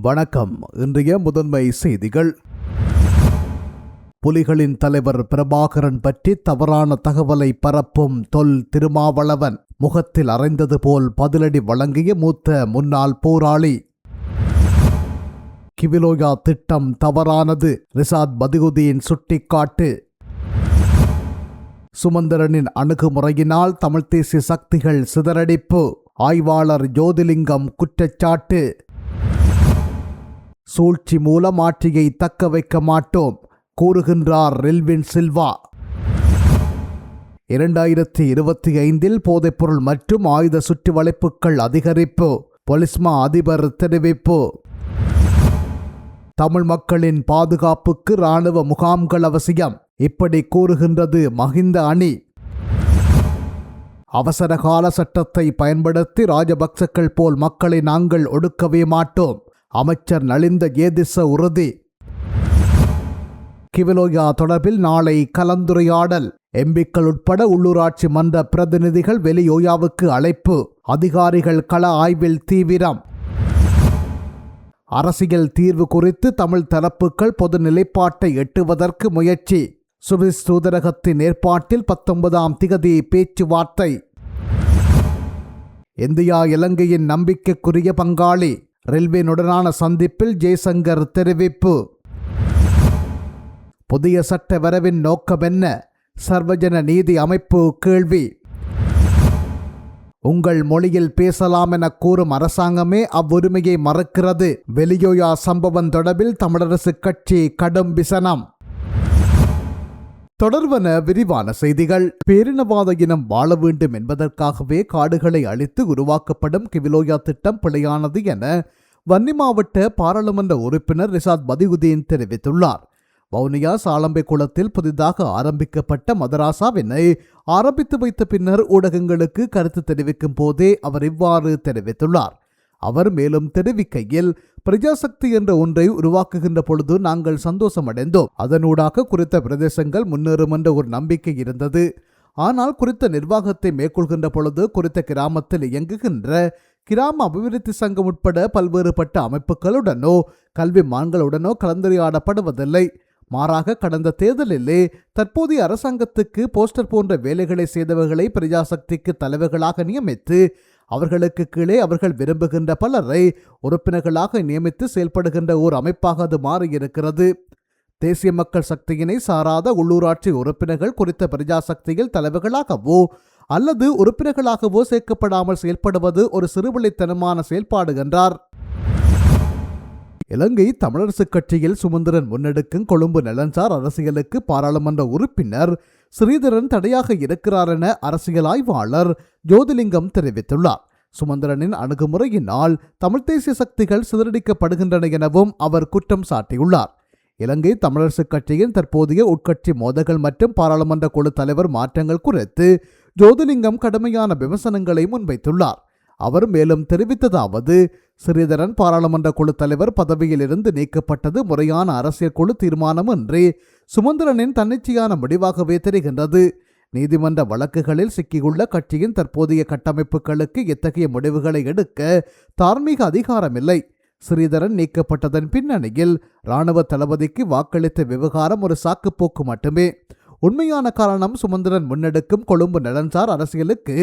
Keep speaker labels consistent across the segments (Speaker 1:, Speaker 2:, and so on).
Speaker 1: வணக்கம். இன்றைய முதன்மை செய்திகள். புலிகளின் தலைவர் பிரபாகரன் பற்றி தவறான தகவலை பரப்பும் தொல் திருமாவளவன் முகத்தில் அறைந்தது போல் பதிலடி வழங்கிய மூத்த முன்னாள் போராளி. கிவிலோயா திட்டம் தவறானது ரிசாத் பதுகுதியின் சுட்டிக்காட்டு. சுமந்திரனின் அணுகுமுறையினால் தமிழ்த் தேசிய சக்திகள் சிதறடிப்பு ஆய்வாளர் ஜோதிலிங்கம் குற்றச்சாட்டு. சூழ்ச்சி மூலம் ஆட்சியை தக்க வைக்க மாட்டோம் கூறுகின்றார் ரெல்வின் சில்வா. இரண்டாயிரத்தி இருபத்தி ஐந்தில் போதைப்பொருள் மற்றும் ஆயுத சுற்றி வளைப்புகள் அதிகரிப்பு பொலிஸ்மா அதிபர் தெரிவிப்பு. தமிழ் மக்களின் பாதுகாப்புக்கு இராணுவ முகாம்கள் அவசியம் இப்படி கூறுகின்றது மஹிந்த அணி. அவசரகால சட்டத்தை பயன்படுத்தி ராஜபக்சக்கள் போல் மக்களை நாங்கள் ஒடுக்கவே மாட்டோம். அமைச்சர் நலிந்த ஏதிச உறுதி. கிவிலோயா தொடர்பில் நாளை கலந்துரையாடல். எம்பிக்கள் உட்பட உள்ளூராட்சி மன்ற பிரதிநிதிகள் வெளியோயாவுக்கு அழைப்பு. அதிகாரிகள் கள ஆய்வில் தீவிரம். அரசியல் தீர்வு குறித்து தமிழ் தரப்புகள் பொது நிலைப்பாட்டை எட்டுவதற்கு முயற்சி. சுவிஸ் தூதரகத்தின் ஏற்பாட்டில் பத்தொன்பதாம் திகதி பேச்சுவார்த்தை. இந்தியா இலங்கையின் நம்பிக்கைக்குரிய பங்காளி. ரயில்வேனுடனான சந்திப்பில் ஜெய்சங்கர் தெரிவிப்பு. புதிய சட்ட வரவின் நோக்கம் என்ன? சர்வஜன நீதி அமைப்பு கேள்வி. உங்கள் மொழியில் பேசலாம் என கூறும் அரசாங்கமே அவ்வுரிமையை மறுக்கிறது. வெளியோயா சம்பவம் தொடர்பில் தமிழரசு கட்சி கடும் விசனம். தொடர்வன விரிவான செய்திகள். பேரினவாத இனம் வாழ வேண்டும் என்பதற்காகவே காடுகளை அழித்து உருவாக்கப்படும் கிவிலோயா திட்டம் பிழையானது என வன்னி மாவட்ட பாராளுமன்ற உறுப்பினர் ரிசாத் பதிகுதீன் தெரிவித்துள்ளார். வவுனியா சாலம்பை குளத்தில் புதிதாக ஆரம்பிக்கப்பட்ட மதராசாவினை ஆரம்பித்து வைத்த பின்னர் ஊடகங்களுக்கு கருத்து தெரிவிக்கும் போதே அவர் இவ்வாறு தெரிவித்துள்ளார். அவர் மேலும் தெரிவிக்கையில் பிரஜாசக்தி என்ற ஒன்றை உருவாக்குகின்ற பொழுது நாங்கள் சந்தோஷமடைந்தோம். அதனூடாக குறித்த பிரதேசங்கள் முன்னேறும் என்ற ஒரு நம்பிக்கை இருந்தது. ஆனால் குறித்த நிர்வாகத்தை மேற்கொள்கின்ற பொழுது குறித்த கிராமத்தில் இயங்குகின்ற கிராம அபிவிருத்தி சங்கம் உட்பட பல்வேறுபட்ட அமைப்புகளுடனோ கல்வி மான்களுடனோ கலந்துரையாடப்படுவதில்லை. மாறாக கடந்த தேர்தலிலே தற்போதைய அரசாங்கத்துக்கு போஸ்டர் போன்ற வேலைகளை செய்தவர்களை பிரஜாசக்திக்கு தலைவர்களாக நியமித்து அவர்களுக்கு கீழே அவர்கள் விரும்புகின்ற பலரை உறுப்பினர்களாக நியமித்து செயல்படுகின்ற ஓர் அமைப்பாக அது மாறியிருக்கிறது. தேசிய மக்கள் சக்தியினை சாராத உள்ளூராட்சி உறுப்பினர்கள் குறித்த பிரஜாசக்தியில் தலைவர்களாகவோ அல்லது உறுப்பினர்களாகவோ சேர்க்கப்படாமல் செயல்படுவது ஒரு சிறுபிள்ளைத்தனமான செயல்பாடு என்றார். இலங்கை தமிழரசுக் கட்சியில் சுமந்திரன் முன்னெடுக்கும் கொழும்பு நலன்சார் அரசியலுக்கு பாராளுமன்ற உறுப்பினர் ஸ்ரீதரன் தடையாக இருக்கிறார் என அரசியல் ஆய்வாளர் ஜோதிலிங்கம் தெரிவித்துள்ளார். சுமந்திரனின் அணுகுமுறையினால் தமிழ்த் தேசிய சக்திகள் சிதறடிக்கப்படுகின்றன எனவும் அவர் குற்றம் சாட்டியுள்ளார். இலங்கை தமிழரசுக் கட்சியின் தற்போதைய உட்கட்சி மோதல்கள் மற்றும் பாராளுமன்ற குழு தலைவர் மாற்றங்கள் குறித்து ஜோதிலிங்கம் கடுமையான விமர்சனங்களை முன்வைத்துள்ளார். அவர் மேலும் தெரிவித்ததாவது ஸ்ரீதரன் பாராளுமன்ற குழு தலைவர் பதவியிலிருந்து நீக்கப்பட்டது முறையான அரசியல் குழு தீர்மானமின்றி சுமந்திரனின் தன்னிச்சையான முடிவாகவே தெரிகின்றது. நீதிமன்ற வழக்குகளில் சிக்கியுள்ள கட்சியின் தற்போதைய கட்டமைப்புகளுக்கு இத்தகைய முடிவுகளை எடுக்க தார்மீக அதிகாரமில்லை. ஸ்ரீதரன் நீக்கப்பட்டதன் பின்னணியில் இராணுவ தளபதிக்கு வாக்களித்த விவகாரம் ஒரு சாக்குப்போக்கு மட்டுமே. உண்மையான காரணம் சுமந்திரன் முன்னெடுக்கும் கொழும்பு நலன்சார் அரசியலுக்கு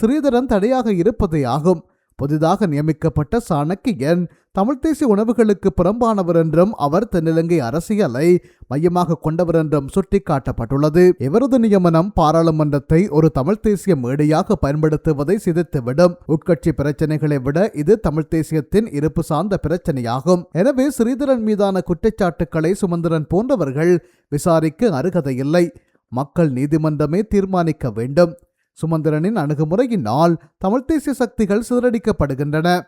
Speaker 1: ஸ்ரீதரன் தடையாக இருப்பதே ஆகும். புதிதாக நியமிக்கப்பட்ட சாணக்கியன் தமிழ் தேசிய உணவுகளுக்கு புறம்பானவர் என்றும் அவர் தென்னிலங்கை அரசியலை மையமாக கொண்டவர் என்றும் சுட்டிக்காட்டப்பட்டுள்ளது. இவரது நியமனம் பாராளுமன்றத்தை ஒரு தமிழ் தேசிய மேடையாக பயன்படுத்துவதை சிதைத்துவிடும். உட்கட்சி பிரச்சனைகளை விட இது தமிழ் தேசியத்தின் இருப்பு சார்ந்த பிரச்சனையாகும். எனவே ஸ்ரீதரன் மீதான குற்றச்சாட்டுக்களை சுமந்திரன் போன்றவர்கள் விசாரிக்க அருகதையில்லை. மக்கள் நீதிமன்றமே தீர்மானிக்க வேண்டும். சுமந்திரனின் அணுகுமுறையினால் தமிழ்த் தேசிய சக்திகள் சிதறடிக்கப்படுகின்றன.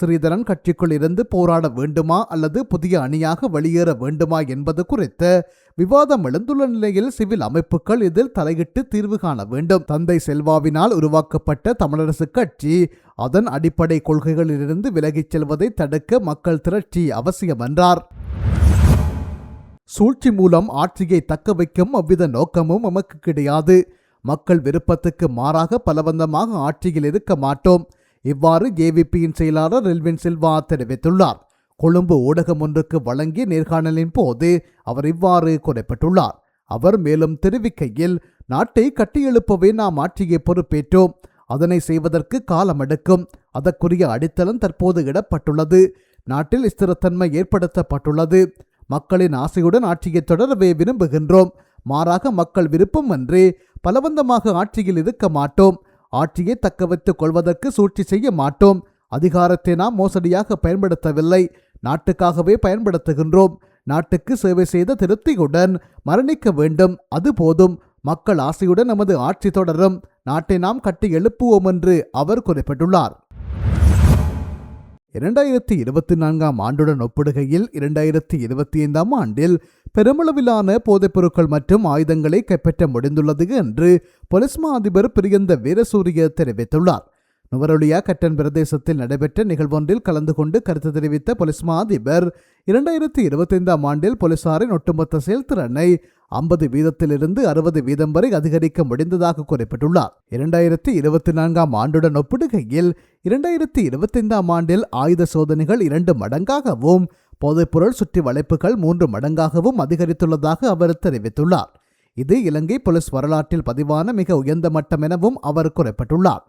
Speaker 1: ஸ்ரீதரன் கட்சிக்குள் இருந்து போராட வேண்டுமா அல்லது புதிய அணியாக வெளியேற வேண்டுமா என்பது குறித்து விவாதம் எழுந்துள்ள நிலையில் சிவில் அமைப்புகள் இதில் தலையிட்டு தீர்வு காண வேண்டும். தந்தை செல்வாவினால் உருவாக்கப்பட்ட தமிழரசு கட்சி அதன் அடிப்படை கொள்கைகளிலிருந்து விலகிச் செல்வதை தடுக்க மக்கள் திரட்சி அவசியம் என்றார். சூழ்ச்சி மூலம் ஆட்சியை தக்க வைக்கும் அவ்வித நோக்கமும் நமக்கு கிடையாது. மக்கள் விருப்பத்துக்கு மாறாக பலவந்தமாக ஆட்சியில் இருக்க மாட்டோம். இவ்வாறு ஏவிபியின் செயலாளர் ரெல்வின் சில்வா தெரிவித்துள்ளார். கொழும்பு ஊடகம் ஒன்றுக்கு வழங்கிய நேர்காணலின் போது அவர் இவ்வாறு குறிப்பிட்டுள்ளார். அவர் மேலும் தெரிவிக்கையில் நாட்டை கட்டியெழுப்பவே நாம் ஆட்சியை பொறுப்பேற்றோம். அதனை செய்வதற்கு காலம் எடுக்கும். அதற்குரிய அடித்தளம் தற்போது இடப்பட்டுள்ளது. நாட்டில் ஸ்திரத்தன்மை ஏற்படுத்தப்பட்டுள்ளது. மக்களின் ஆசையுடன் ஆட்சியை தொடரவே விரும்புகின்றோம். மாறாக மக்கள் விருப்பம் அன்றே பலவந்தமாக ஆட்சியில் இருக்க மாட்டோம். ஆட்சியை தக்க வைத்துக் கொள்வதற்கு சூழ்ச்சி செய்ய மாட்டோம். அதிகாரத்தை நாம் மோசடியாக பயன்படுத்தவில்லை. நாட்டுக்காகவே பயன்படுத்துகின்றோம். நாட்டுக்கு சேவை செய்த திருப்தியுடன் மரணிக்க வேண்டும். அது போதும். மக்கள் ஆசையுடன் நமது ஆட்சி தொடரும். நாட்டை நாம் கட்டி எழுப்புவோம் என்று அவர் குறிப்பிட்டுள்ளார். இரண்டாயிரத்தி இருபத்தி நான்காம் ஆண்டுடன் ஒப்பிடுகையில் இரண்டாயிரத்தி இருபத்தி ஐந்தாம் ஆண்டில் பெருமளவிலான போதைப்பொருட்கள் மற்றும் ஆயுதங்களை கைப்பற்ற முடிந்துள்ளது என்று பொலிஸ்மா அதிபர் பிரியந்த வீரசூரிய தெரிவித்துள்ளார். நுவரொலியா கட்டன் பிரதேசத்தில் நடைபெற்ற நிகழ்வொன்றில் கலந்து கொண்டு கருத்து தெரிவித்த பொலிஸ்மா அதிபர் இரண்டாயிரத்தி இருபத்தைந்தாம் ஆண்டில் போலீசாரின் ஒட்டுமொத்த செயல்திறனை ஐம்பது வீதத்திலிருந்து அறுபது வீதம் வரை அதிகரிக்க முடிந்ததாக குறிப்பிட்டுள்ளார். இரண்டாயிரத்தி இருபத்தி நான்காம் ஆண்டுடன் ஒப்பிடுகையில் இரண்டாயிரத்தி இருபத்தைந்தாம் ஆண்டில் ஆயுத சோதனைகள் இரண்டு மடங்காகவும் போதைப்பொருள் சுற்றி வளைப்புகள் மூன்று மடங்காகவும் அதிகரித்துள்ளதாக அவர் தெரிவித்துள்ளார். இது இலங்கை போலீஸ் வரலாற்றில் பதிவான மிக உயர்ந்த மட்டம் எனவும் அவர் குறிப்பிட்டுள்ளார்.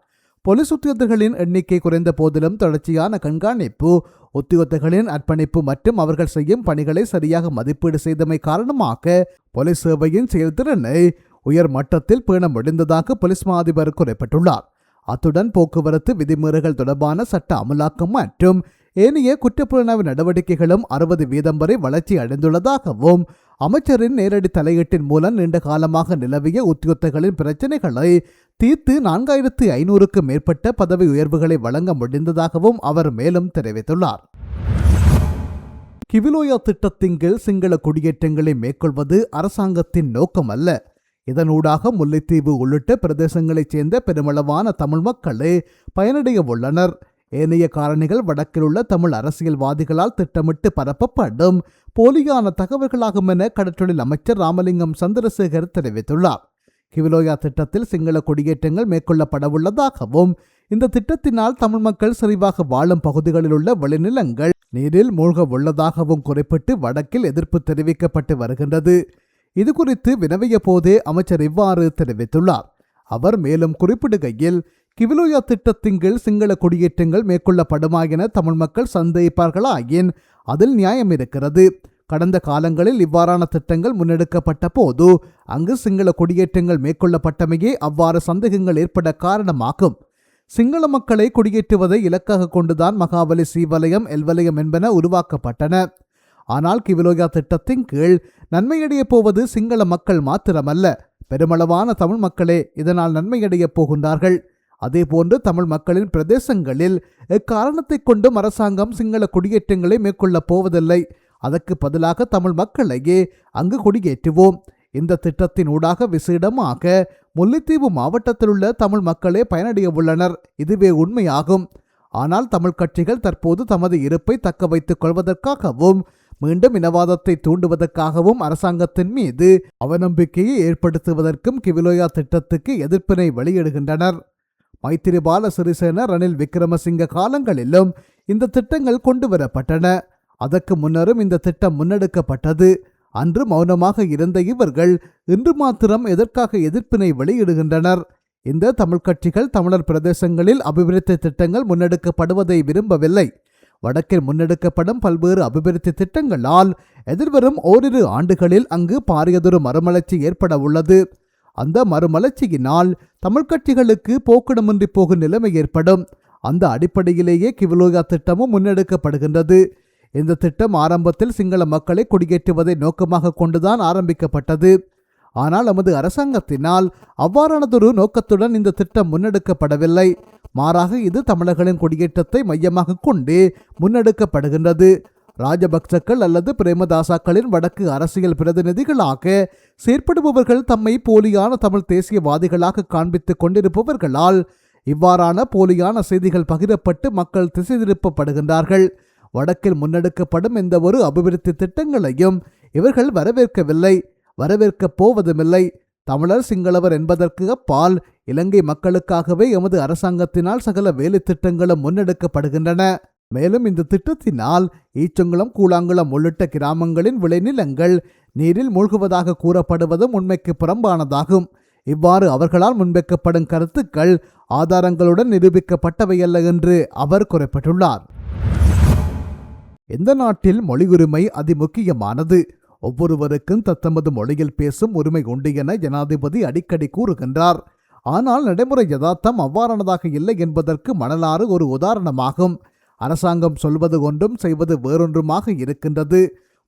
Speaker 1: போலீஸ் உத்தியோகர்களின் எண்ணிக்கை குறைந்த போதிலும் தொடர்ச்சியான கண்காணிப்பு உத்தியோகத்தர்களின் அர்ப்பணிப்பு மற்றும் அவர்கள் செய்யும் பணிகளை சரியாக மதிப்பீடு செய்தமை காரணமாக போலீஸ் சேவையின் செயல்திறனை உயர் மட்டத்தில் பேண முடிந்ததாக போலீஸ் மா அதிபர் குறிப்பிட்டுள்ளார். அத்துடன் போக்குவரத்து விதிமுறைகள் தொடர்பான சட்ட அமலாக்கம் மற்றும் ஏனைய குற்றப்புலனாய்வு நடவடிக்கைகளும் அறுபது வீதம் வரை வளர்ச்சி அடைந்துள்ளதாகவும் அமைச்சரின் நேரடி தலையீட்டின் மூலம் நீண்ட காலமாக நிலவிய உத்தியோகத்தர்களின் பிரச்சினைகளை தீர்த்து நான்காயிரத்து ஐநூறுக்கும் மேற்பட்ட பதவி உயர்வுகளை வழங்க முடிந்ததாகவும் அவர் மேலும் தெரிவித்துள்ளார். கிவிலோயா திட்டத்தின் கீழ் சிங்கள குடியேற்றங்களை மேற்கொள்வது அரசாங்கத்தின் நோக்கமல்ல. இதனூடாக முல்லைத்தீவு உள்ளிட்ட பிரதேசங்களைச் சேர்ந்த பெருமளவான தமிழ் மக்களே பயனடைய உள்ளனர். ஏனைய காரணிகள் வடக்கில் உள்ள தமிழ் அரசியல்வாதிகளால் திட்டமிட்டு பரப்பப்படும். போலியான தகவல்களாகும் என கடற்றொழில் அமைச்சர் ராமலிங்கம் சந்திரசேகர் தெரிவித்துள்ளார். கிவிலோயா திட்டத்தில் சிங்கள குடியேற்றங்கள் மேற்கொள்ளப்படவுள்ளதாகவும் இந்த திட்டத்தினால் தமிழ் மக்கள் செறிவாக வாழும் பகுதிகளில் உள்ள விளைநிலங்கள் நீரில் மூழ்க உள்ளதாகவும் குறிப்பிட்டு வடக்கில் எதிர்ப்பு தெரிவிக்கப்பட்டு வருகின்றது. இது குறித்து வினவிய போதே அமைச்சர் இவ்வாறு தெரிவித்துள்ளார். அவர் மேலும் குறிப்பிடுகையில் கிவிலோயா திட்டத்தின் கீழ் சிங்கள குடியேற்றங்கள் மேற்கொள்ளப்படுமா என தமிழ் மக்கள் சந்தேகிப்பார்களாயின் அதில் நியாயம் இருக்கிறது. கடந்த காலங்களில் இவ்வாறான திட்டங்கள் முன்னெடுக்கப்பட்ட போது அங்கு சிங்கள குடியேற்றங்கள் மேற்கொள்ளப்பட்டமையே அவ்வாறு சந்தேகங்கள் ஏற்பட காரணமாகும். சிங்கள மக்களை குடியேற்றுவதை இலக்காக கொண்டுதான் மகாபலி சீவலயம் எல்வலயம் என்பன உருவாக்கப்பட்டன. ஆனால் கிவிலோயா திட்டத்தின் கீழ் நன்மையடையப் போவது சிங்கள மக்கள் மாத்திரமல்ல. பெருமளவான தமிழ் மக்களே இதனால் நன்மையடையப் போகின்றார்கள். அதேபோன்று தமிழ் மக்களின் பிரதேசங்களில் எக்காரணத்தை கொண்டும் அரசாங்கம் சிங்கள குடியேற்றங்களை மேற்கொள்ளப் போவதில்லை. அதற்கு பதிலாக தமிழ் மக்களையே அங்கு குடியேற்றுவோம். இந்த திட்டத்தின் ஊடாக விசேடமாக முல்லைத்தீவு மாவட்டத்தில் உள்ள தமிழ் மக்களே பயனடைய உள்ளனர். இதுவே உண்மையாகும். ஆனால் தமிழ் கட்சிகள் தற்போது தமது இருப்பை தக்க வைத்துக் கொள்வதற்காகவும் மீண்டும் இனவாதத்தை தூண்டுவதற்காகவும் அரசாங்கத்தின் மீது அவநம்பிக்கையை ஏற்படுத்துவதற்கும் கிவிலோயா திட்டத்துக்கு எதிர்ப்பினை வெளியிடுகின்றனர். மைத்திரிபால சிறிசேன ரணில் விக்ரமசிங்க காலங்களிலும் இந்த திட்டங்கள் கொண்டு வரப்பட்டன அதற்கு முன்னரும் இந்த திட்டம் முன்னெடுக்கப்பட்டது. அன்று மௌனமாக இருந்த இவர்கள் இன்று மாத்திரம் எதற்காக எதிர்ப்பினை வெளியிடுகின்றனர்? இந்த தமிழ் கட்சிகள் தமிழர் பிரதேசங்களில் அபிவிருத்தி திட்டங்கள் முன்னெடுக்கப்படுவதை விரும்பவில்லை. வடக்கில் முன்னெடுக்கப்படும் பல்வேறு அபிவிருத்தி திட்டங்களால் எதிர்வரும் ஓரிரு ஆண்டுகளில் அங்கு பாரியதொரு மறுமலர்ச்சி ஏற்பட உள்ளது. அந்த மறுமலர்ச்சியினால் தமிழ் கட்சிகளுக்கு போக்கிடமின்றி போகும் நிலைமை ஏற்படும். அந்த அடிப்படையிலேயே கிவிலோயா திட்டமும் முன்னெடுக்கப்படுகின்றது. இந்த திட்டம் ஆரம்பத்தில் சிங்கள மக்களை குடியேற்றுவதை நோக்கமாக கொண்டுதான் ஆரம்பிக்கப்பட்டது. ஆனால் நமது அரசாங்கத்தினால் அவ்வாறானதொரு நோக்கத்துடன் இந்த திட்டம் முன்னெடுக்கப்படவில்லை. மாறாக இது தமிழர்களின் குடியேற்றத்தை மையமாக கொண்டு முன்னெடுக்கப்படுகின்றது. ராஜபக்சக்கள் அல்லது பிரேமதாசாக்களின் வடக்கு அரசியல் பிரதிநிதிகளாக செயற்படுபவர்கள் தம்மை போலியான தமிழ் தேசியவாதிகளாக காண்பித்துக் கொண்டிருப்பவர்களால் இவ்வாறான போலியான செய்திகள் பகிரப்பட்டு மக்கள் திசை திருப்பப்படுகின்றார்கள் வடக்கில் முன்னெடுக்கப்படும் எந்த ஒரு அபிவிருத்தி திட்டங்களையும் இவர்கள் வரவேற்கவில்லை. வரவேற்கப் போவதுமில்லை. தமிழர் சிங்களவர் என்பதற்கு அப்பால் இலங்கை மக்களுக்காகவே எமது அரசாங்கத்தினால் சகல வேலை திட்டங்களும் முன்னெடுக்கப்படுகின்றன. மேலும் இந்த திட்டத்தினால் ஈச்சங்குளம் கூழாங்குளம் உள்ளிட்ட கிராமங்களின் விளைநிலங்கள் நீரில் மூழ்குவதாக கூறப்படுவதும் உண்மைக்கு புறம்பானதாகும். இவ்வாறு அவர்களால் முன்வைக்கப்படும் கருத்துக்கள் ஆதாரங்களுடன் நிரூபிக்கப்பட்டவையல்ல என்று அவர் குறிப்பிட்டுள்ளார். எந்த நாட்டில் மொழி உரிமை அதிமுக்கியமானது? ஒவ்வொருவருக்கும் தத்தமது மொழியில் பேசும் உரிமை உண்டு என ஜனாதிபதி அடிக்கடி கூறுகின்றார். ஆனால் நடைமுறை யதார்த்தம் அவ்வாறானதாக இல்லை என்பதற்கு மணலாறு ஒரு உதாரணமாகும். அரசாங்கம் சொல்வது ஒன்றும் செய்வது வேறொன்றுமாக இருக்கின்றது.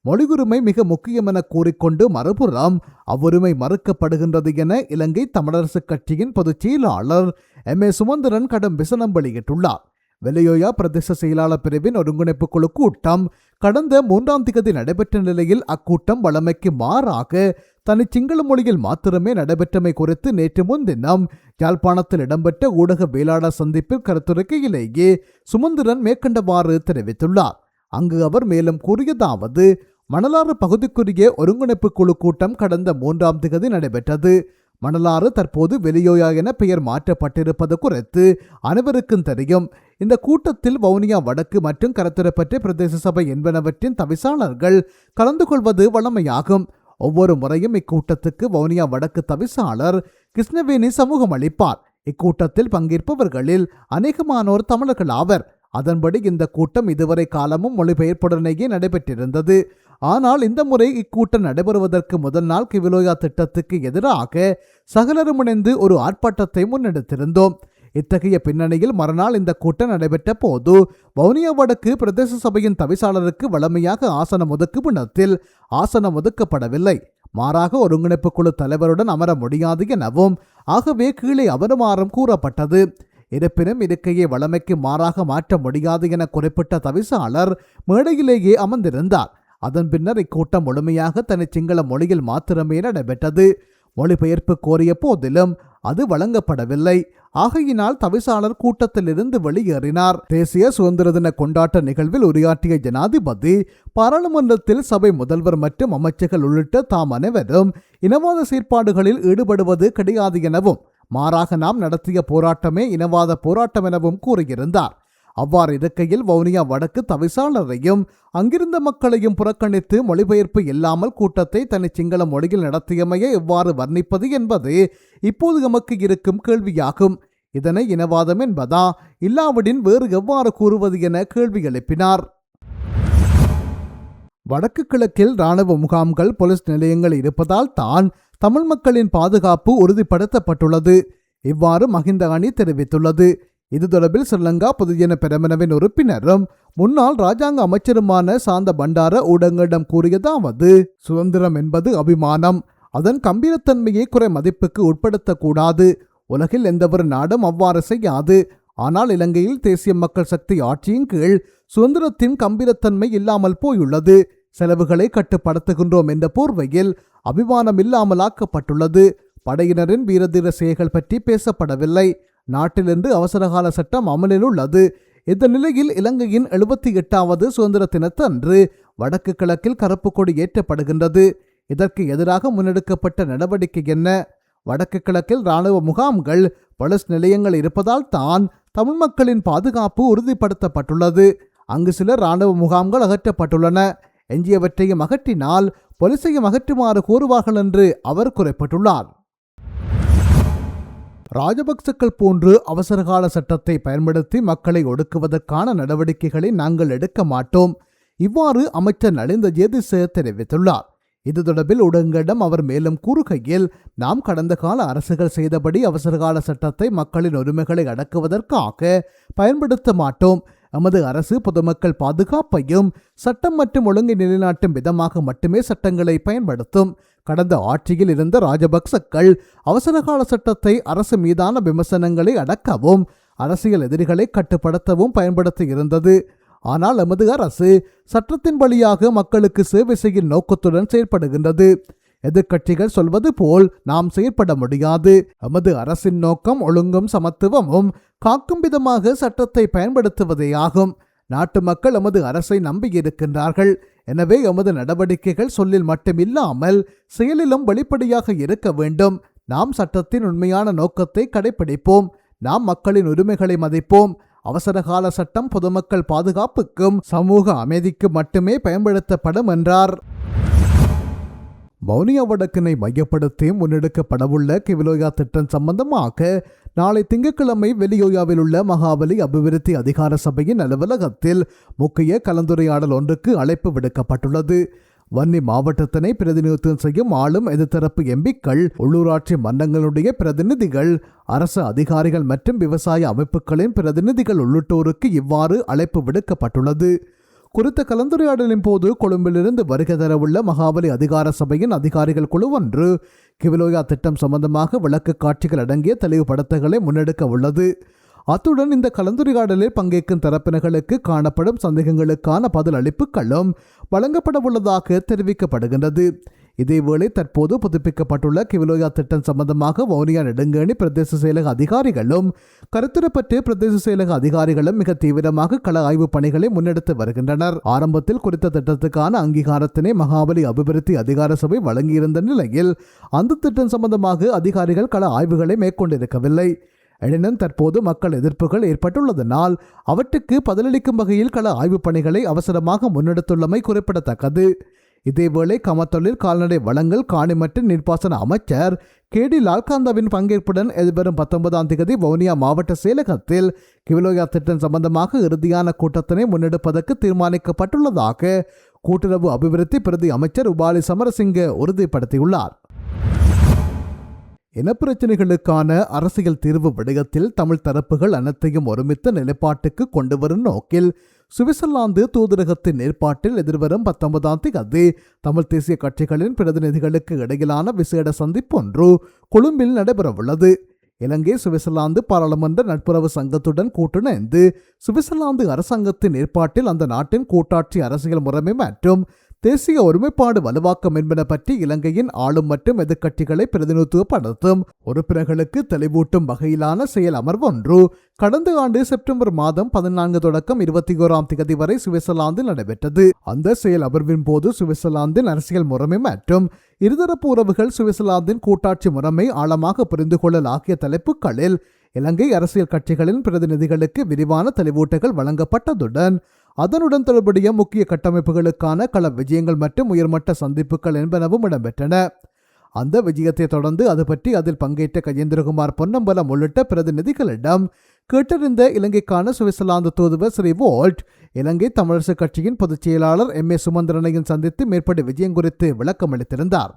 Speaker 1: மொழிகுரிமை மிக முக்கியம் என கூறிக்கொண்டு மறுபுறம் அவ்வுரிமை மறுக்கப்படுகின்றது என இலங்கை தமிழரசுக் கட்சியின் பொதுச் செயலாளர் எம். ஏ. சுமந்திரன் கடும் விசனம் வெளியிட்டுள்ளார். வெள்ளையோயா பிரதேச செயலாளர் பிரிவின் ஒருங்கிணைப்பு குழு கூட்டம் கடந்த மூன்றாம் திகதி நடைபெற்ற நிலையில் அக்கூட்டம் வழமைக்கு மாறாக தனி சிங்கள மொழியில் மாத்திரமே நடைபெற்றமை குறித்து நேற்று முன்தினம் யாழ்ப்பாணத்தில் இடம்பெற்ற ஊடக வேளாளர் சந்திப்பில் கருத்துரைக்கையிலேயே சுமந்திரன் மேற்கண்டவாறு தெரிவித்துள்ளார். அங்கு அவர் மேலும் கூறியதாவது மணலாறு பகுதிக்குரிய ஒருங்கிணைப்பு குழு கூட்டம் கடந்த மூன்றாம் திகதி நடைபெற்றது. மணலாறு தற்போது வெளியோயா என பெயர் மாற்றப்பட்டிருப்பது குறித்து அனைவருக்கும் தெரியும். இந்த கூட்டத்தில் வவுனியா வடக்கு மற்றும் கரத்துரைப்பற்ற பிரதேச சபை என்பனவற்றின் தவிசாளர்கள் கலந்து கொள்வது வழமையாகும். ஒவ்வொரு முறையும் இக்கூட்டத்துக்கு வவுனியா வடக்கு தவிசாளர் கிருஷ்ணவேணி சமூகம் அளிப்பார். இக்கூட்டத்தில் பங்கேற்பவர்களில் அநேகமானோர் தமிழர்கள் ஆவர் அதன்படி இந்த கூட்டம் இதுவரை காலமும் மொழிபெயர்ப்புடனேயே நடைபெற்றிருந்தது. ஆனால் இந்த முறை இக்கூட்டம் நடைபெறுவதற்கு முதல் நாள் கிவிலோயா திட்டத்துக்கு எதிராக சகலரும் இணைந்து ஒரு ஆர்ப்பாட்டத்தை முன்னெடுத்திருந்தோம். இத்தகைய பின்னணியில் மறுநாள் இந்த கூட்டம் நடைபெற்ற போது வவுனியா வடக்கு பிரதேச சபையின் தவிசாளருக்கு வழமையாக ஆசனம் ஒதுக்கும் இடத்தில் ஆசனம் ஒதுக்கப்படவில்லை. மாறாக ஒருங்கிணைப்பு குழு தலைவருடன் அமர முடியாது எனவும் ஆகவே கீழே அவருமாறும் கூறப்பட்டது. இருப்பினும் இருக்கையை வழமைக்கு மாறாக மாற்ற முடியாது என குறிப்பிட்ட தவிசாளர் மேடையிலேயே அமர்ந்திருந்தார். அதன் பின்னர் இக்கூட்டம் முழுமையாக தனி சிங்கள மொழியில் மாத்திரமே நடைபெற்றது. மொழிபெயர்ப்பு கோரிய போதிலும் அது வழங்கப்படவில்லை. ஆகையினால் தவிசாளர் கூட்டத்திலிருந்து வெளியேறினார். தேசிய சுதந்திர தின கொண்டாட்ட நிகழ்வில் உரையாற்றிய ஜனாதிபதி பாராளுமன்றத்தில் சபை முதல்வர் மற்றும் அமைச்சர்கள் உள்ளிட்ட தாம் அனைவரும் இனவாத செயற்பாடுகளில் ஈடுபடுவது கிடையாது எனவும் மாறாக நாம் நடத்திய போராட்டமே இனவாத போராட்டம் எனவும் கூறியிருந்தார். அவ்வாறு இருக்கையில் வவுனியா வடக்கு தவிசாளரையும் அங்கிருந்த மக்களையும் புறக்கணித்து மொழிபெயர்ப்பு இல்லாமல் கூட்டத்தை தனி சிங்கள மொழியில் நடத்தியமையை எவ்வாறு வர்ணிப்பது என்பது இப்போது எமக்கு இருக்கும் கேள்வியாகும். இதனை இனவாதம் என்பதா? இல்லாவிடின் வேறு எவ்வாறு கூறுவது என கேள்வி எழுப்பினார். வடக்கு கிழக்கில் இராணுவ முகாம்கள் போலீஸ் நிலையங்கள் இருப்பதால் தான் தமிழ் மக்களின் பாதுகாப்பு உறுதிப்படுத்தப்பட்டுள்ளது. இவ்வாறு மஹிந்த அணி தெரிவித்துள்ளது. இது தொடர்பில் ஸ்ரீலங்கா பொதுஜன பெரமுனவின் உறுப்பினரும் முன்னாள் ராஜாங்க அமைச்சருமான சாந்த பண்டார ஊடகங்களிடம் கூறியதாவது சுதந்திரம் என்பது அபிமானம். அதன் கம்பீரத்தன்மையை குறை மதிப்புக்கு உட்படுத்தக்கூடாது. உலகில் எந்தவொரு நாடும் அவ்வாறு செய்யாது. ஆனால் இலங்கையில் தேசிய மக்கள் சக்தி ஆட்சியின் கீழ் சுதந்திரத்தின் கம்பீரத்தன்மை இல்லாமல் போயுள்ளது. செலவுகளை கட்டுப்படுத்துகின்றோம் என்ற போர்வையில் அபிமானம் இல்லாமலாக்கப்பட்டுள்ளது. படையினரின் வீரதீர செயல்கள் பற்றி பேசப்படவில்லை. நாட்டிலிருந்து அவசரகால சட்டம் அமலில் உள்ளது இந்த நிலையில் இலங்கையின் எழுபத்தி எட்டாவது சுதந்திர தினத்தன்று வடக்கு கிழக்கில் கருப்பு கொடி ஏற்றப்படுகின்றது. இதற்கு எதிராக முன்னெடுக்கப்பட்ட நடவடிக்கை என்ன? வடக்கு கிழக்கில் இராணுவ முகாம்கள் பலஸ் நிலையங்கள் இருப்பதால் தான் தமிழ் மக்களின் பாதுகாப்பு உறுதிப்படுத்தப்பட்டுள்ளது. அங்கு சில இராணுவ முகாம்கள் அகற்றப்பட்டுள்ளன. எஞ்சியவற்றையும் அகற்றினால் பொலிசையும் அகற்றுமாறு கூறுவார்கள் என்று அவர் குறிப்பிட்டுள்ளார். ராஜபக்சக்கள் போன்று அவசரகால சட்டத்தை பயன்படுத்தி மக்களை ஒடுக்குவதற்கான நடவடிக்கைகளை நாங்கள் எடுக்க மாட்டோம். இவ்வாறு அமைச்சர் நலிந்த ஜேதிச தெரிவித்துள்ளார். இது தொடர்பில் ஊடகங்களிடம் அவர் மேலும் கூறுகையில் நாம் கடந்த கால அரசுகள் செய்தபடி அவசரகால சட்டத்தை மக்களின் உரிமைகளை அடக்குவதற்காக பயன்படுத்த மாட்டோம். நமது அரசு பொதுமக்கள் பாதுகாப்பையும் சட்டம் மற்றும் ஒழுங்கை நிலைநாட்டும் விதமாக மட்டுமே சட்டங்களை பயன்படுத்தும். கடந்த ஆட்சியில் இருந்த ராஜபக்சக்கள் அவசரகால சட்டத்தை அரசு மீதான விமர்சனங்களை அடக்கவும் அரசியல் எதிரிகளை கட்டுப்படுத்தவும் பயன்படுத்தி இருந்தது. ஆனால் நமது அரசு சட்டத்தின் வழியாக மக்களுக்கு சேவை செய்யும் நோக்கத்துடன் செயற்படுகின்றது. எதிர்க்கட்சிகள் சொல்வது போல் நாம் செயற்பட முடியாது. எமது அரசின் நோக்கம் ஒழுங்கும் சமத்துவமும் காக்கும் விதமாக சட்டத்தை பயன்படுத்துவதேயாகும் நாட்டு மக்கள் எமது அரசை நம்பியிருக்கின்றார்கள் எனவே எமது நடவடிக்கைகள் சொல்லில் மட்டுமில்லாமல் செயலிலும் வெளிப்படையாக இருக்க வேண்டும். நாம் சட்டத்தின் உண்மையான நோக்கத்தை கடைபிடிப்போம் நாம் மக்களின் உரிமைகளை மதிப்போம். அவசரகால சட்டம் பொதுமக்கள் பாதுகாப்புக்கும் சமூக அமைதிக்கும் மட்டுமே பயன்படுத்தப்படும் என்றார். வவுனியா வடக்கினை மையப்படுத்தி முன்னெடுக்கப்படவுள்ள கிவிலோயா திட்டம் சம்பந்தமாக நாளை திங்கட்கிழமை வெளியோயாவில் உள்ள மகாபலி அபிவிருத்தி அதிகார சபையின் அலுவலகத்தில் முக்கிய கலந்துரையாடல் ஒன்றுக்கு அழைப்பு விடுக்கப்பட்டுள்ளது. வன்னி மாவட்டத்தினை பிரதிநிதித்துவம் செய்யும் ஆளும் எதிர்த்தரப்பு எம்பிக்கள் உள்ளூராட்சி மன்றங்களுடைய பிரதிநிதிகள் அரசு அதிகாரிகள் மற்றும் விவசாய அமைப்புகளின் பிரதிநிதிகள் உள்ளிட்டோருக்கு இவ்வாறு அழைப்பு விடுக்கப்பட்டுள்ளது. குறித்த கலந்துரையாடலின் போது கொழும்பிலிருந்து வருகை தரவுள்ள மகாபலி அதிகார சபையின் அதிகாரிகள் குழு ஒன்று கிவிலோயா திட்டம் சம்பந்தமாக விளக்கு காட்சிகள் அடங்கிய தெளிவுபடுத்தல்களை முன்னெடுக்க உள்ளது. அத்துடன் இந்த கலந்துரையாடலில் பங்கேற்கும் தரப்பினர்களுக்கு காணப்படும் சந்தேகங்களுக்கான பதில் அளிப்புகளும் வழங்கப்படவுள்ளதாக தெரிவிக்கப்படுகின்றது. இதேவேளை தற்போது புதுப்பிக்கப்பட்டுள்ள கிவிலோயா திட்டம் சம்பந்தமாக வவுனியா நெடுங்கணி பிரதேச செயலக அதிகாரிகளும் கருத்துரப்பட்டு பிரதேச செயலக அதிகாரிகளும் மிக தீவிரமாக கள ஆய்வுப் பணிகளை முன்னெடுத்து வருகின்றனர். ஆரம்பத்தில் குறித்த திட்டத்துக்கான அங்கீகாரத்தினை மகாபலி அபிவிருத்தி அதிகார சபை வழங்கியிருந்த நிலையில் அந்த திட்டம் சம்பந்தமாக அதிகாரிகள் கள ஆய்வுகளை மேற்கொண்டிருக்கவில்லை. எனினும் தற்போது மக்கள் எதிர்ப்புகள் ஏற்பட்டுள்ளதனால் அவற்றுக்கு பதிலளிக்கும் வகையில் கள ஆய்வுப் பணிகளை அவசரமாக முன்னெடுத்துள்ளமை குறிப்பிடத்தக்கது. இதேவேளை கமத்தொழில் கால்நடை வளங்கள் காணி மற்றும் நீர்ப்பாசன அமைச்சர் கே டி லால்காந்தாவின் பங்கேற்புடன் எதிர்வரும் பத்தொன்பதாம் தேதி வவுனியா மாவட்ட செயலகத்தில் கிவிலோயா திட்டம் சம்பந்தமாக இறுதியான கூட்டத்தினை முன்னெடுப்பதற்கு தீர்மானிக்கப்பட்டுள்ளதாக கூட்டுறவு அபிவிருத்தி பிரதி அமைச்சர் உபாலி சமரசிங்க உறுதிப்படுத்தியுள்ளார். இனப்பிரச்சினைகளுக்கான அரசியல் தீர்வு விடயத்தில் தமிழ் தரப்புகள் அனைத்தையும் ஒருமித்த நிலைப்பாட்டுக்கு கொண்டு வரும் நோக்கில் சுவிட்சர்லாந்து தூதரகத்தின் ஏற்பாட்டில் எதிர்வரும் பத்தொன்பதாம் தேதி தமிழ் தேசிய கட்சிகளின் பிரதிநிதிகளுக்கு இடையிலான விசேட சந்திப்பொன்று கொழும்பில் நடைபெறவுள்ளது. இலங்கை சுவிட்சர்லாந்து பாராளுமன்ற நட்புறவு சங்கத்துடன் கூட்டிணைந்து சுவிட்சர்லாந்து அரசாங்கத்தின் ஏற்பாட்டில் அந்த நாட்டின் கூட்டாட்சி அரசியல் முறைமை மற்றும் தேசிய ஒருமைப்பாடு வலுவாக்கம் என்பன பற்றி இலங்கையின் ஆளும் மற்றும் எதிர்க்கட்சிகளை பிரதிநிதித்துவப்படுத்தும். உறுப்பினர்களுக்கு தெளிவூட்டும் வகையிலான செயல் அமர்வொன்று. கடந்த ஆண்டு செப்டம்பர் மாதம் பதினான்கு தொடக்கம் இருபத்தி ஓராம் தேதி வரை சுவிட்சர்லாந்தில் நடைபெற்றது. அந்த செயல் அமர்வின் போது சுவிட்சர்லாந்தின் அரசியல் முறைமை மற்றும் இருதரப்பு உறவுகள் சுவிட்சர்லாந்தின் கூட்டாட்சி முறைமை ஆழமாக புரிந்து கொள்ளல் ஆகிய தலைப்புகளில் இலங்கை அரசியல் கட்சிகளின் பிரதிநிதிகளுக்கு விரிவான தெளிவூட்டங்கள் வழங்கப்பட்டதுடன் அதனுடன் தொடர்புடைய முக்கிய கட்டமைப்புகளுக்கான கள விஜயங்கள் மற்றும் உயர்மட்ட சந்திப்புகள் என்பனவும் இடம்பெற்றன. அந்த விஜயத்தை தொடர்ந்து அது பற்றி அதில் பங்கேற்ற கஜேந்திரகுமார் பொன்னம்பலம் உள்ளிட்ட பிரதிநிதிகளிடம் கேட்டறிந்த இலங்கைக்கான சுவிட்சர்லாந்து தூதுவர் ஸ்ரீ வோல்ட் இலங்கை தமிழரசுக் கட்சியின் பொதுச் செயலாளர் எம். ஏ. சுமந்திரனையும் சந்தித்து மேற்படி விஜயம் குறித்து விளக்கம் அளித்திருந்தார்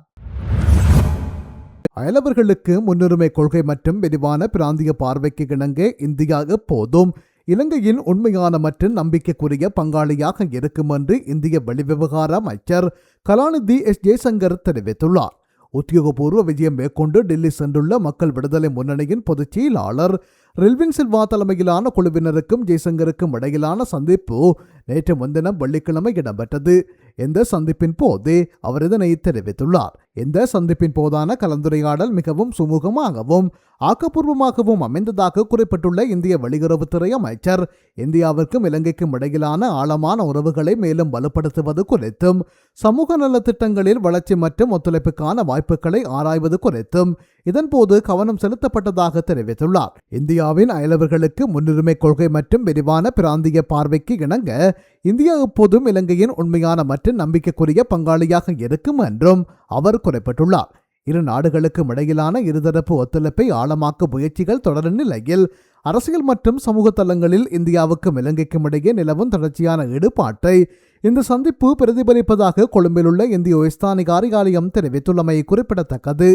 Speaker 1: அயலவர்களுக்கு முன்னுரிமை கொள்கை மற்றும் விரிவான பிராந்திய பார்வைக்கு இணங்க இந்தியா எப்போதும் இலங்கையின் உண்மையான மற்றும் நம்பிக்கைக்குரிய பங்காளியாக இருக்கும் என்று இந்திய வெளிவிவகார அமைச்சர் கலாநிதி எஸ். ஜெய்சங்கர் தெரிவித்துள்ளார். உத்தியோகபூர்வ விஜயம் மேற்கொண்டு டெல்லி சென்றுள்ள மக்கள் விடுதலை முன்னணியின் பொதுச் செயலாளர் ரில்வின் சில்வா தலைமையிலான குழுவினருக்கும் ஜெய்சங்கருக்கும் இடையிலான சந்திப்பு நேற்று முன்தினம் வெள்ளிக்கிழமை இடம்பெற்றது. இந்த சந்திப்பின் போதே அவர் இதனை தெரிவித்துள்ளார். இந்த சந்திப்பின் போதான கலந்துரையாடல் மிகவும் சுமூகமாகவும் ஆக்கப்பூர்வமாகவும் அமைந்ததாக குறிப்பிட்டுள்ள இந்திய வெளியுறவுத்துறை அமைச்சர் இந்தியாவிற்கும் இலங்கைக்கும் இடையிலான ஆழமான உறவுகளை மேலும் வலுப்படுத்துவது குறித்தும் சமூக நலத்திட்டங்களில் வளர்ச்சி மற்றும் ஒத்துழைப்புக்கான வாய்ப்புகளை ஆராய்வது குறித்தும் இதன்போது கவனம் செலுத்தப்பட்டதாக தெரிவித்துள்ளார். இந்தியாவின் அயலவர்களுக்கு முன்னுரிமை கொள்கை மற்றும் விரிவான பிராந்திய பார்வைக்கு இணங்க இந்தியா எப்போதும் இலங்கையின் உண்மையான மற்றும் நம்பிக்கைக்குரிய பங்காளியாக இருக்கும் என்றும் அவர் குறிப்பிட்டுள்ளார். இரு நாடுகளுக்கும் இடையிலான இருதரப்பு ஒத்துழைப்பை ஆழமாக்க முயற்சிகள் தொடரும் நிலையில் அரசியல் மற்றும் சமூக தளங்களில் இந்தியாவுக்கும் இலங்கைக்கும் இடையே நிலவும் தொடர்ச்சியான ஈடுபாட்டை இந்த சந்திப்பு பிரதிபலிப்பதாக கொழும்பிலுள்ள இந்திய உயஸ்தானி காரியாலயம் தெரிவித்துள்ளமை குறிப்பிடத்தக்கது.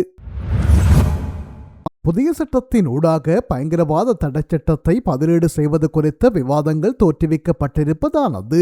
Speaker 1: புதிய சட்டத்தின் ஊடாக பயங்கரவாத தடைச்சட்டத்தை பதிலீடு செய்வது குறித்த விவாதங்கள் தோற்றுவிக்கப்பட்டிருப்பதானது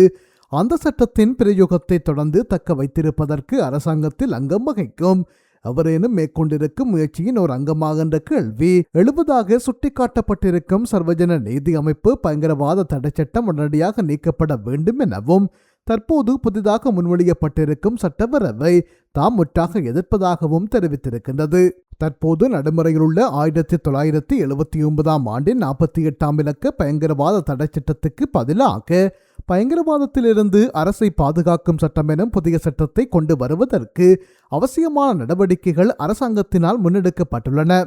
Speaker 1: அந்த சட்டத்தின் பிரயோகத்தை தொடர்ந்து தக்க வைத்திருப்பதற்கு அரசாங்கத்தில் அங்கம் வகிக்கும். அவரேனும் மேற்கொண்டிருக்கும் முயற்சியின் ஒரு அங்கமாகின்ற கேள்வி எழுபதாக சுட்டிக்காட்டப்பட்டிருக்கும் சர்வஜன நீதி அமைப்பு பயங்கரவாத தடைச்சட்டம் உடனடியாக நீக்கப்பட வேண்டும் எனவும் தற்போது புதிதாக முன்மொழியப்பட்டிருக்கும் சட்டவரவை தாம் முற்றாக எதிர்ப்பதாகவும் தெரிவித்திருக்கின்றது. தற்போது நடைமுறையில் உள்ள ஆயிரத்தி தொள்ளாயிரத்தி எழுபத்தி ஒன்பதாம் ஆண்டின் நாற்பத்தி எட்டாம் இலக்க பயங்கரவாத தடைச்சட்டத்துக்கு பதிலாக பயங்கரவாதத்திலிருந்து அரசை பாதுகாக்கும் சட்டம் எனும் புதிய சட்டத்தை கொண்டு வருவதற்கு அவசியமான நடவடிக்கைகள் அரசாங்கத்தினால் முன்னெடுக்கப்பட்டுள்ளன.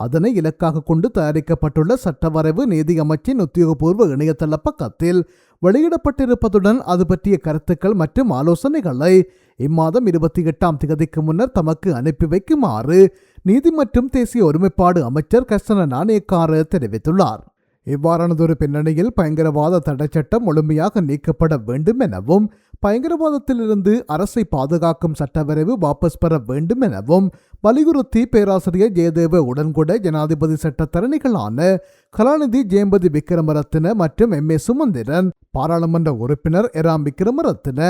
Speaker 1: அதனை இலக்காக கொண்டு தயாரிக்கப்பட்டுள்ள சட்டவரைவு நீதி அமைச்சின் உத்தியோகபூர்வ இணையதள பக்கத்தில் வெளியிடப்பட்டிருப்பதுடன் அது பற்றிய கருத்துக்கள் மற்றும் ஆலோசனைகளை இம்மாதம் இருபத்தி எட்டாம் திகதிக்கு முன்னர் தமக்கு அனுப்பி வைக்குமாறு நீதி மற்றும் தேசிய ஒருமைப்பாடு அமைச்சர் கர்சன நாணயக்கார தெரிவித்துள்ளார். இவ்வாறானதொரு பின்னணியில் பயங்கரவாத தடைச்சட்டம் முழுமையாக நீக்கப்பட வேண்டும் எனவும் பயங்கரவாதத்திலிருந்து அரசை பாதுகாக்கும் சட்டவரைவு வாபஸ் பெற வேண்டும் எனவும் வலியுறுத்தி பேராசிரியர் ஜெயதேவ உடன்கூட ஜனாதிபதி சட்டத்தரணிகளான கலாநிதி ஜெயம்பதி விக்ரமரத்ன மற்றும் எம் ஏ சுமந்திரன் பாராளுமன்ற உறுப்பினர் எராம் விக்ரமரத்ன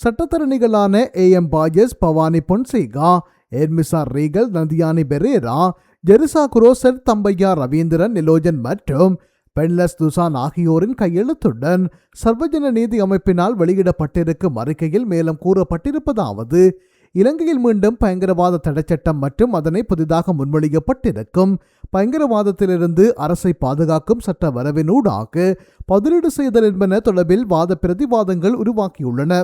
Speaker 1: சட்டத்தரணிகளான ஏ எம் பாஜஸ் பவானி பொன்சேகா எர்மிசா ரீகல் நந்தியானி பெரேரா ஜெருசா குரோசர் தம்பையா ரவீந்திரன் நிலோஜன் மற்றும் பென்லஸ் துசான் ஆகியோரின் கையெழுத்துடன் சர்வஜன நீதி அமைப்பினால் வெளியிடப்பட்டிருக்கும் அறிக்கையில் மேலும் கூறப்பட்டிருப்பதாவது இலங்கையில் மீண்டும் பயங்கரவாத தடைச்சட்டம் மற்றும் அதனை புதிதாக முன்மொழியப்பட்டிருக்கும் பயங்கரவாதத்திலிருந்து அரசை பாதுகாக்கும் சட்ட வரவினூடாக பதிலீடு செய்தல் என்பன தொடர்பில் வாத பிரதிவாதங்கள் உருவாக்கியுள்ளன.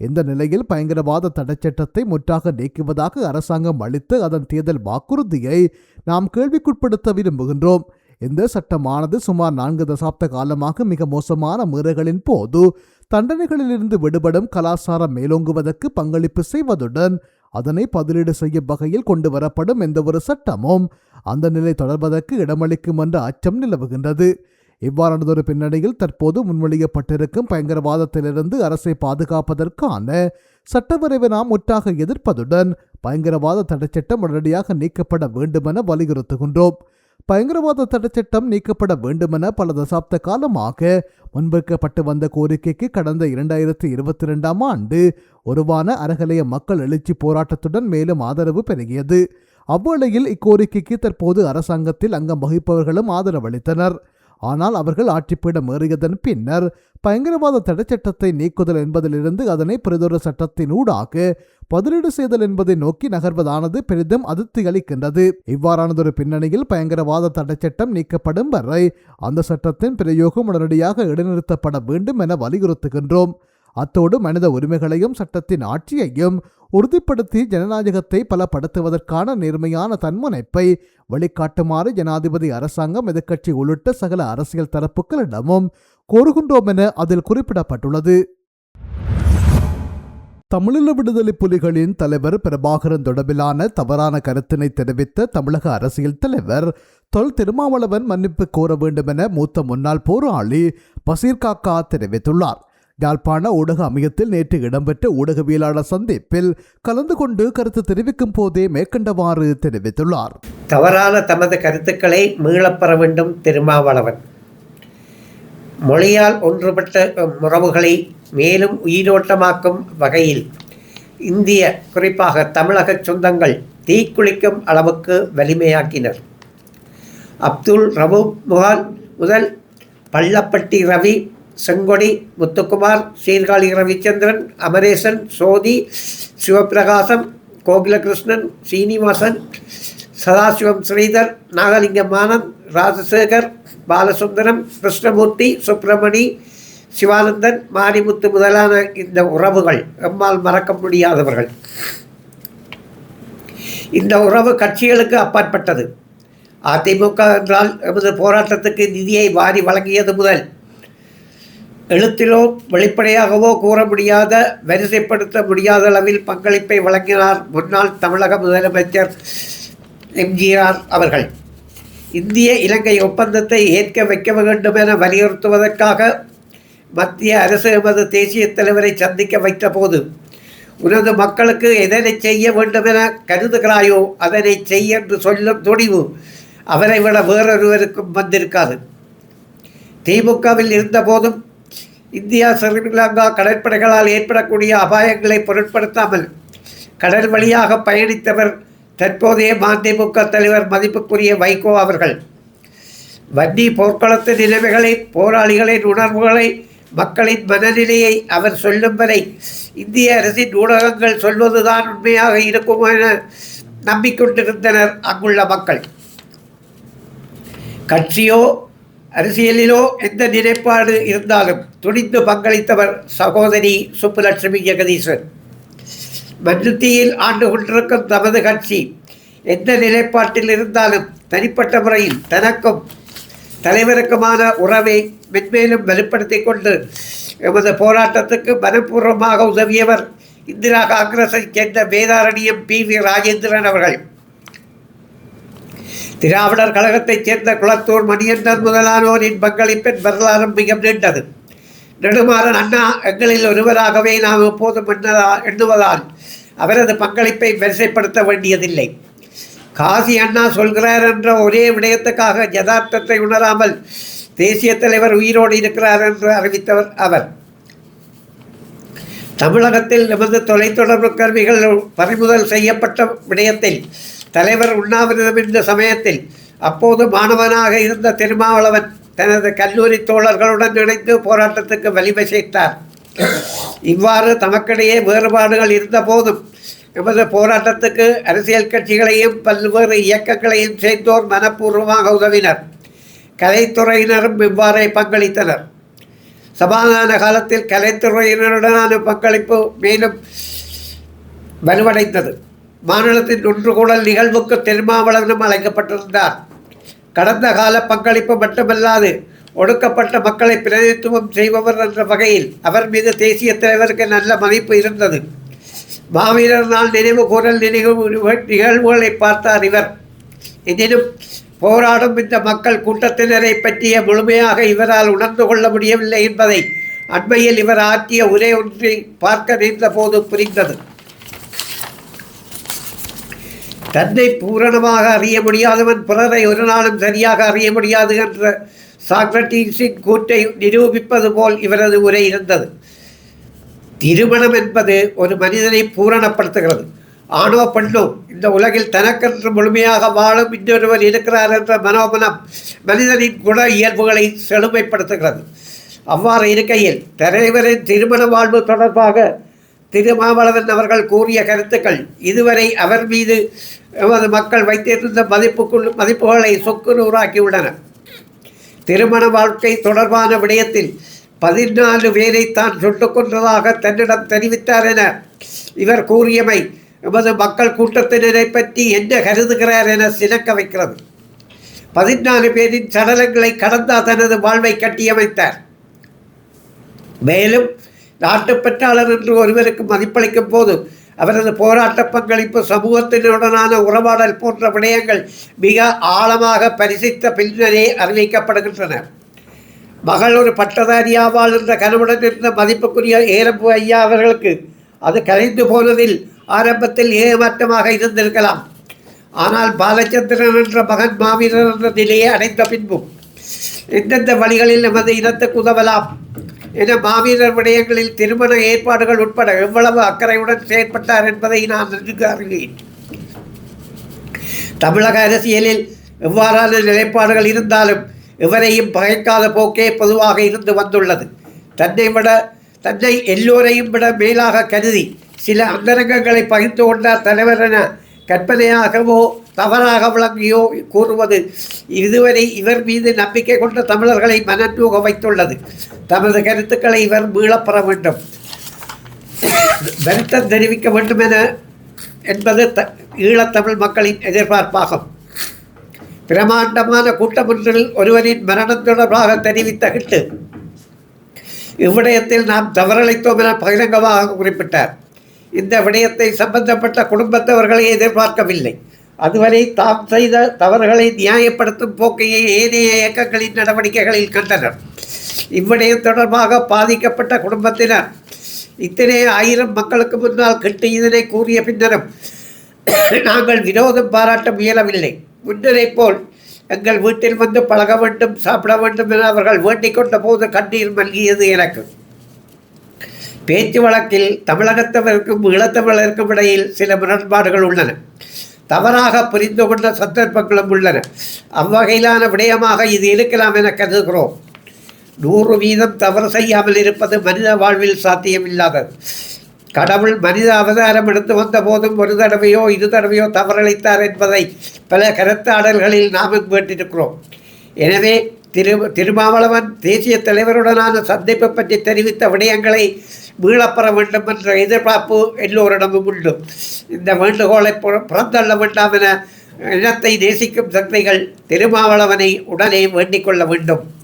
Speaker 1: இந்த நிலையில் பயங்கரவாத தடைச்சட்டத்தை முற்றாக நீக்குவதாக அரசாங்கம் அளித்த அதன் தேர்தல் வாக்குறுதியை நாம் கேள்விக்குட்படுத்த விரும்புகின்றோம். இந்த சட்டமானது சுமார் நான்கு தசாப்த காலமாக மிக மோசமான முறைகளின் போது தண்டனைகளிலிருந்து விடுபடும் கலாச்சாரம் மேலோங்குவதற்கு பங்களிப்பு செய்வதுடன் அதனை பதிலீடு செய்யும் வகையில் கொண்டு வரப்படும் எந்தவொரு சட்டமும் அந்த நிலை தொடர்வதற்கு இடமளிக்கும் என்ற அச்சம் நிலவுகின்றது. இவ்வாறானதொரு பின்னணியில் தற்போது முன்மொழியப்பட்டிருக்கும் பயங்கரவாதத்திலிருந்து அரசை பாதுகாப்பதற்கான சட்டவரைவை நாம் முற்றாக எதிர்ப்பதுடன் பயங்கரவாத தடைச்சட்டம் உடனடியாக நீக்கப்பட வேண்டுமென வலியுறுத்துகின்றோம். பயங்கரவாத தடைச்சட்டம் நீக்கப்பட வேண்டுமென பல தசாப்த காலமாக முன்வைக்கப்பட்டு வந்த கோரிக்கைக்கு கடந்த இரண்டாயிரத்தி இருபத்தி ரெண்டாம் ஆண்டு உருவான அரகலைய மக்கள் எழுச்சி போராட்டத்துடன் மேலும் ஆதரவு பெருகியது. அவ்வேளையில் இக்கோரிக்கைக்கு தற்போது அரசாங்கத்தில் அங்கம் வகிப்பவர்களும் ஆதரவளித்தனர் ஆனால் அவர்கள் ஆட்சிப்பீடம் ஏறியதன் பின்னர் பயங்கரவாத தடைச்சட்டத்தை நீக்குதல் என்பதிலிருந்து அதனை பிரதொரு சட்டத்தின் ஊடாக பதிலீடு செய்தல் என்பதை நோக்கி நகர்வதானது பெரிதும் அதிர்ச்சி அளிக்கின்றது. இவ்வாறானதொரு பின்னணியில் பயங்கரவாத தடைச்சட்டம் நீக்கப்படும் வரை அந்த சட்டத்தின் பிரயோகம் உடனடியாக இடைநிறுத்தப்பட வேண்டும் என வலியுறுத்துகின்றோம். அத்தோடு மனித உரிமைகளையும் சட்டத்தின் ஆட்சியையும் உறுதிப்படுத்தி ஜனநாயகத்தை பலப்படுத்துவதற்கான நேர்மையான தன்முனைப்பை வழிகாட்டுமாறு ஜனாதிபதி அரசாங்கம் எதிர்க்கட்சி உள்ளிட்ட சகல அரசியல் தரப்புகளிடமும் கோருகின்றோம் என அதில் குறிப்பிடப்பட்டுள்ளது. தமிழீழ விடுதலை புலிகளின் தலைவர் பிரபாகரன் தொடர்பிலான தவறான கருத்தினை தெரிவித்த தமிழக அரசியல் தலைவர் தொல் திருமாவளவன் மன்னிப்பு கோர வேண்டும் என மூத்த முன்னாள் போராளி பசீர் காக்கா தெரிவித்துள்ளார். யாழ்ப்பாண ஊடக அமையத்தில் நேற்று இடம்பெற்ற ஊடகவியலாளர் சந்திப்பில் கலந்து கொண்டு கருத்து தெரிவிக்கும் போதே மேற்கண்டவாறு தெரிவித்துள்ளார்.
Speaker 2: தவறான தமது கருத்துக்களை மீளப்பெற வேண்டும் திருமாவளவன். மொழியால் ஒன்றுபட்ட உறவுகளை மேலும் உயிரோட்டமாக்கும் வகையில் இந்திய குறிப்பாக தமிழக சொந்தங்கள் தீக்குளிக்கும் அளவுக்கு வலிமையாக்கினர். அப்துல் ரவு முகால் முதல் பள்ளப்பட்டி ரவி செங்கொடி முத்துக்குமார் சீர்காழி ரவிச்சந்திரன் அமரேசன் சோதி சிவபிரகாசம் கோகிலகிருஷ்ணன் சீனிவாசன் சதாசிவம் ஸ்ரீதர் நாகலிங்கமானந்த் ராஜசேகர் பாலசுந்தரம் கிருஷ்ணமூர்த்தி சுப்பிரமணி சிவானந்தன் மாரிமுத்து முதலான இந்த உறவுகள் எம்மால் மறக்க முடியாதவர்கள் இந்த உறவு கட்சிகளுக்கு அப்பாற்பட்டது அதிமுக என்றால் எமது போராட்டத்துக்கு நிதியை வாரி வழங்கியது முதல் எழுத்திலோ வெளிப்படையாகவோ கூற முடியாத வரிசைப்படுத்த முடியாத அளவில் பங்களிப்பை வழங்கினார் முன்னாள் தமிழக முதலமைச்சர் எம்ஜிஆர் அவர்கள். இந்திய இலங்கை ஒப்பந்தத்தை ஏற்க வைக்க வேண்டும் என வலியுறுத்துவதற்காக மத்திய அரசு எமது தேசிய தலைவரை சந்திக்க வைத்த போது உனது மக்களுக்கு எதனை செய்ய வேண்டும் என கருதுகிறாயோ அதனை செய்ய என்று சொல்லும் துணிவு அவரை விட வேறொருவருக்கும் வந்திருக்காது. திமுகவில் இருந்தபோதும் இந்தியா ஸ்ரீலங்கா கடற்படைகளால் ஏற்படக்கூடிய அபாயங்களை பொருட்படுத்தாமல் கடல் வழியாக பயணித்தவர் தற்போதைய மதிமுக தலைவர் மதிப்புக்குரிய வைகோ அவர்கள் வன்னி போர்க்களத்து நிலைமைகளை போராளிகளின் உணர்வுகளை மக்களின் மனநிலையை அவர் சொல்லும் வரை இந்திய அரசின் ஊடகங்கள் சொல்வதுதான் உண்மையாக இருக்கும் என நம்பிக்கொண்டிருந்தனர் அங்குள்ள மக்கள். கட்சியோ அரசியலிலோ எந்த நிலைப்பாடு இருந்தாலும் துணிந்து பங்களித்தவர் சகோதரி சுப்புலட்சுமி ஜெகதீசன். மன்னுத்தியில் ஆண்டு கொண்டிருக்கும் தமது கட்சி எந்த நிலைப்பாட்டில் இருந்தாலும் தனிப்பட்ட முறையில் தனக்கும் தலைவருக்குமான உறவை மென்மேலும் வலுப்படுத்தி கொண்டு எமது போராட்டத்துக்கு மனப்பூர்வமாக உதவியவர் இந்திரா காங்கிரஸை சேர்ந்த வேதாரணியம் பி வி ராஜேந்திரன் அவர்கள். திராவிடர் கழகத்தைச் சேர்ந்த குளத்தூர் மணியந்தன் முதலானோரின் பங்களிப்பின் வரலாறும் மிக நீண்டது. நெடுமாறன் அண்ணா எங்களில் ஒருவராகவே நாம் எப்போதும் எண்ணதா எண்ணுவதால் அவரது பங்களிப்பை வரிசைப்படுத்த வேண்டியதில்லை. காசி அண்ணா சொல்கிறார் என்ற ஒரே விடயத்துக்காக யதார்த்தத்தை உணராமல் தேசிய தலைவர் உயிரோடு இருக்கிறார் என்று அறிவித்தவர் அவர். தமிழகத்தில் நமது தொலைத்தொடர்பு கருவிகள் பறிமுதல் செய்யப்பட்ட விடயத்தில் தலைவர் உண்ணாவிரதம் இருந்த சமயத்தில் அப்போது மாணவனாக இருந்த திருமாவளவன் தனது கல்லூரி தோழர்களுடன் இணைந்து போராட்டத்துக்கு வலிமை சேர்த்தார் இவ்வாறு தமக்கிடையே வேறுபாடுகள் இருந்த போதும் எமது போராட்டத்துக்கு அரசியல் கட்சிகளையும் பல்வேறு இயக்கங்களையும் சேர்ந்தோர் மனப்பூர்வமாக உதவினர். கலைத்துறையினரும் இவ்வாறே பங்களித்தனர். சமாதான காலத்தில் கலைத்துறையினருடனான பங்களிப்பு மேலும் வலுவடைந்தது. மாநிலத்தின் ஒன்று கூடல் நிகழ்வுக்கு திருமாவளவனும் அழைக்கப்பட்டிருந்தார். கடந்த கால பங்களிப்பு மட்டுமல்லாது ஒடுக்கப்பட்ட மக்களை பிரதித்துவம் செய்பவர் என்ற வகையில் அவர் மீது தேசிய தலைவருக்கு நல்ல மதிப்பு இருந்தது. மாவீரர் நாள் நினைவு கூறல் நினைவு நிகழ்வுகளை பார்த்தார் இவர். எனினும் போராடும் இந்த மக்கள் கூட்டத்தினரை பற்றிய முழுமையாக இவரால் உணர்ந்து கொள்ள முடியவில்லை என்பதை அண்மையில் இவர் ஆற்றிய உரை ஒன்றை பார்க்க நின்ற போது புரிந்தது. தன்னை பூரணமாக அறிய முடியாதவன் பிறரை ஒரு நாளும் சரியாக அறிய முடியாது என்ற சாக்ரட்டீஸின் கூற்றை நிரூபிப்பது போல் இவரது உரை இருந்தது. திருமணம் என்பது ஒரு மனிதனை பூரணப்படுத்துகிறது. ஆணோ பெண்ணோ இந்த உலகில் தனக்கென்று முழுமையாக வாழும் இன்னொருவர் இருக்கிறார் என்ற மனோமனம் மனிதனின் குண இயல்புகளை செழுமைப்படுத்துகிறது. அவ்வாறு இருக்கையில் தலைவரின் திருமண வாழ்வு தொடர்பாக திருமாவளவன் அவர்கள் கூறிய கருத்துக்கள் இதுவரை அவர் மீது எமது மக்கள் வைத்திருந்த மதிப்புக்குள் மதிப்புகளை சொக்கு நூறாக்கியுள்ளனர் திருமண வாழ்க்கை தொடர்பான விடயத்தில் பதினாலு பேரை தான் சுட்டு கொன்றதாக தன்னிடம் தெரிவித்தார் என இவர் கூறியமை எமது மக்கள் கூட்டத்தினரை பற்றி என்ன கருதுகிறார் என சினக்க வைக்கிறது. பதினாலு பேரின் சடலங்களை கடந்தா தனது வாழ்வை கட்டியமைத்தார். மேலும் நாட்டுப்பற்றாளர் என்று ஒருவருக்கு மதிப்பளிக்கும் போது அவரது போராட்ட பங்களிப்பு சமூகத்தினுடனான உறவாடல் போன்ற விடயங்கள் மிக ஆழமாக பரிசித்த பின்னரே அறிவிக்கப்படுகின்றன. மகள் ஒரு பட்டதாரியாவாள் என்ற கனவுடன் இருந்த மதிப்புக்குரிய ஏரம்பு ஐயா அவர்களுக்கு அது கலைந்து போனதில் ஆரம்பத்தில் ஏமாற்றமாக இருந்திருக்கலாம். ஆனால் பாலச்சந்திரன் என்ற மகன் மாவீரர் என்ற நிலையை அடைந்த பின்பும் எந்தெந்த வழிகளில் நமது இனத்துக்கு உதவலாம்? என மாவீரர் விடயங்களில் திருமண ஏற்பாடுகள் உட்பட எவ்வளவு அக்கறையுடன் செயற்பட்டார் என்பதை நான் நன்கு அறிவேன். தமிழக அரசியலில் எவ்வாறான நிலைப்பாடுகள் இருந்தாலும் இவரையும் பகைக்காத போக்கே பொதுவாக இருந்து வந்துள்ளது. தன்னை விட தன்னை எல்லோரையும் விட மேலாக கருதி சில அந்தரங்கங்களை பகிர்ந்து கொண்டார் தலைவர் என கற்பனையாகவோ தவறாக விளங்கியோ கூறுவது. இதுவரை இவர் மீது நம்பிக்கை கொண்ட தமிழர்களை மனநூக வைத்துள்ளது. தமது கருத்துக்களை இவர் மீளப்பெற வேண்டும். வருத்தம் தெரிவிக்க வேண்டும் என என்பது த ஈழத்தமிழ் மக்களின் எதிர்பார்ப்பாகும். பிரமாண்டமான கூட்டம் ஒன்றில் ஒருவரின் மரணம் தொடர்பாக தெரிவித்த கிட்டு இவ்விடயத்தில் நாம் தவறளித்தோம் என பகிரங்கமாக குறிப்பிட்டார். இந்த விடயத்தை சம்பந்தப்பட்ட குடும்பத்தவர்களை எதிர்பார்க்கவில்லை. அதுவரை தாம் செய்த தவறுகளை நியாயப்படுத்தும் போக்கையை ஏனைய இயக்கங்களின் நடவடிக்கைகளில் கண்டனர். இவ்விடயம் தொடர்பாக பாதிக்கப்பட்ட குடும்பத்தினர் இத்தனை ஆயிரம் மக்களுக்கு முன்னால் கிட்டு இதனை கூறிய பின்னரும் நாங்கள் விரோதம் பாராட்ட முயலவில்லை. முன்னரை போல் எங்கள் வீட்டில் வந்து பழக வேண்டும் சாப்பிட வேண்டும் என அவர்கள் வேண்டிக் கொண்ட போது கண்ணீர் மல்கியது எனக்கு. பேச்சு வழக்கில் தமிழகத்தவருக்கும் ஈழத்தமிழருக்கும் இடையில் சில முரண்பாடுகள் உள்ளன. தவறாக புரிந்து கொண்ட சந்தர்ப்பங்களும் உள்ளன. அவ்வகையிலான விடயமாக இது இருக்கலாம் என கருதுகிறோம். நூறு வீதம் தவறு செய்யாமல் இருப்பது மனித வாழ்வில் சாத்தியமில்லாதது. கடவுள் மனித அவதாரம் எடுத்து வந்த போதும் ஒரு தடவையோ இரு தடவையோ தவறளித்தார் என்பதை பல கருத்தாடல்களில் நாம் கேட்டிருக்கிறோம் எனவே திரு திருமாவளவன் தேசிய தலைவருடனான சந்திப்பு பற்றி தெரிவித்த விடயங்களை மீளப்பெற வேண்டும் என்ற எதிர்பார்ப்பு எல்லோரிடமும் உண்டு. இந்த வேண்டுகோளை புறந்தள்ள வேண்டாம் என இனத்தை நேசிக்கும் தந்தைகள் திருமாவளவனை உடனே வேண்டிக் கொள்ள வேண்டும்.